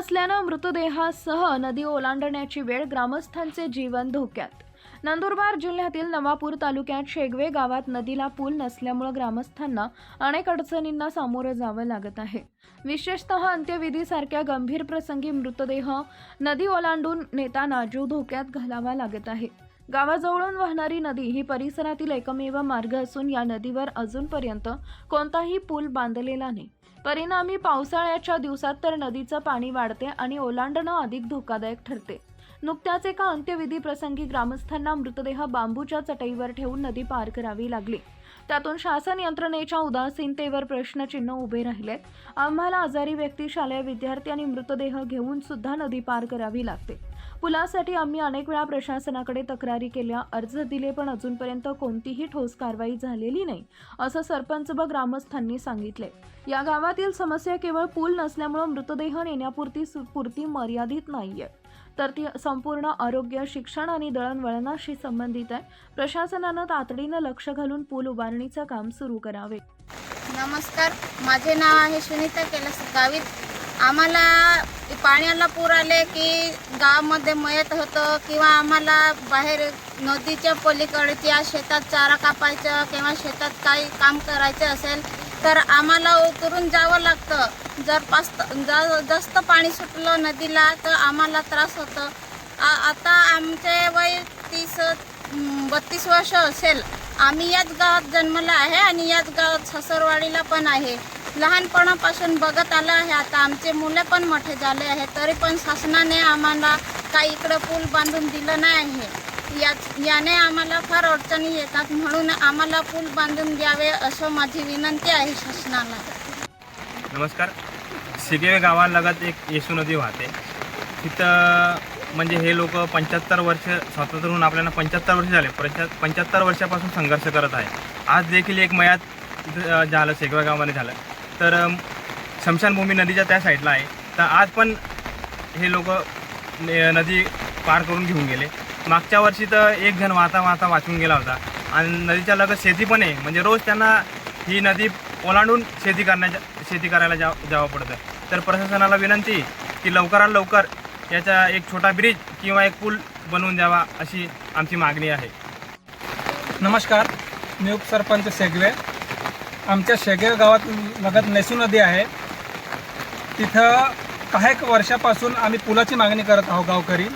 असल्यानं मृतदेहासह नदी ओलांडण्याची वेळ ग्रामस्थांचे जीवन धोक्यात. नंदुरबार जिल्ह्यातील नवापूर तालुक्यात शेगवे गावात नदीला पूल नसल्यामुळे ग्रामस्थांना अनेक अडचणींना सामोरं जावं लागत आहे. विशेषतः अंत्यविधीसारख्या गंभीर प्रसंगी मृतदेह नदी ओलांडून नेताना जीव धोक्यात घालावा लागत आहे. गावाजवळून वाहणारी नदी ही परिसरातील एकमेव मार्ग असून या नदीवर अजूनपर्यंत कोणताही पूल बांधलेला नाही. परिणामी पावसाळ्याच्या दिवसात तर नदीचं पाणी वाढते आणि ओलांडणं अधिक धोकादायक ठरते. नुकत्याच एका अंत्यविधी प्रसंगी ग्रामस्थांना मृतदेह बांबूच्या चटईवर ठेवून नदी पार करावी लागली. त्यातून शासन यंत्रणेच्या उदासीनतेवर प्रश्नचिन्ह उभे राहिले. आम्हाला आजारी व्यक्ती शालेय विद्यार्थी आणि मृतदेह घेऊन सुद्धा नदी पार करावी लागते. पुलासाठी आम्ही अनेक वेळा प्रशासनाकडे तक्रारी केल्या अर्ज दिले पण अजूनपर्यंत कोणतीही ठोस कारवाई झालेली नाही असं सरपंच व ग्रामस्थांनी सांगितले. या गावातील समस्या केवळ पूल नसल्यामुळे मृतदेह नेण्यापुरती पुरती मर्यादित नाहीये. तर ती संपूर्ण आरोग्य शिक्षण आणि दळणवळणाशी संबंधित आहे. प्रशासनानं तातडीनं लक्ष घालून पूल उभारणीचं काम सुरू करावे. नमस्कार. माझे नाव आहे सुनीता कैलास गावित. आम्हाला पाण्याला पूर आले की गावामध्ये मयत होतं किंवा आम्हाला बाहेर नदीच्या पलीकडच्या शेतात चारा कापायचं किंवा शेतात काही काम करायचं असेल तर आम्हाला उतरून जावं लागतं. जर पास जा- जास्त पाणी सुटलं नदीला तर आम्हाला त्रास होतं. आ- आता आमचे वय तीस बत्तीस वर्ष असेल. आम्ही याच गावात जन्मला आहे आणि याच गावात सासरवाडीला पण आहे. लहानपणापासून बघत आलं आहे. आता आमचे मुलं पण मोठे झाले आहे तरी पण शासनाने आम्हाला काही इकडं पूल बांधून दिलं नाही. आहे या याने आम्हाला फार अडचणी येतात. म्हणून आम्हाला पूल बांधून द्यावे असं माझी विनंती आहे शासनाला. नमस्कार. सिगेवे गावालगत एक येसू नदी वाहते. तिथं म्हणजे हे लोक पंच्याहत्तर वर्ष स्वातंत्र्य होऊन आपल्याला पंच्याहत्तर वर्ष झाले. पंच्या पंच्याहत्तर वर्षापासून संघर्ष करत आहे. आज देखील एक मयात झालं शेगवा गावामध्ये झालं. तर शमशानभूमी नदीच्या त्या साईडला आहे. तर आज पण हे लोक नदी पार करून घेऊन गेले. मागच्या वर्षी तर एक जण वाहता वाहता वाचून गेला होता. आणि नदीच्या लगत शेती पण आहे. म्हणजे रोज त्यांना ही नदी ओलांडून शेती करण्याच्या शेती करायला जा जावं पडतं. तर प्रशासनाला विनंती की लवकरात लवकर याचा एक छोटा ब्रिज किंवा एक पूल बनवून द्यावा अशी आमची मागणी आहे. नमस्कार. मी उपसरपंच सेगवे आमच्या शेगेर गावात लगत नेसू नदी आहे. तिथं काही वर्षापासून आम्ही पुलाची मागणी करत आहोत गावकरी.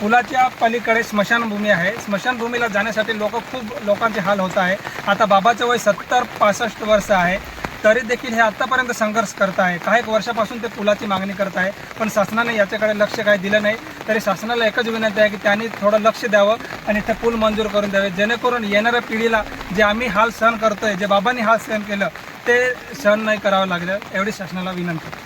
पुलाच्या पलीकडे स्मशानभूमी आहे. स्मशानभूमीला जाण्यासाठी लोक खूप लोकांचे हाल होत आहे. आता बाबाचं वय सत्तर पासष्ट वर्ष आहे. तरी देखील हे आत्तापर्यंत संघर्ष करत आहे काही एक वर्षापासून ते पुलाची मागणी करत आहे पण शासनाने याच्याकडे लक्ष काही दिलं नाही. तरी शासनाला एकच विनंती आहे की त्यांनी थोडं लक्ष द्यावं आणि ते पूल मंजूर करून द्यावे. जेणेकरून येणाऱ्या पिढीला जे आम्ही हाल सहन करतोय जे बाबांनी हाल सहन केलं ते सहन नाही करावं लागलं एवढी शासनाला विनंती.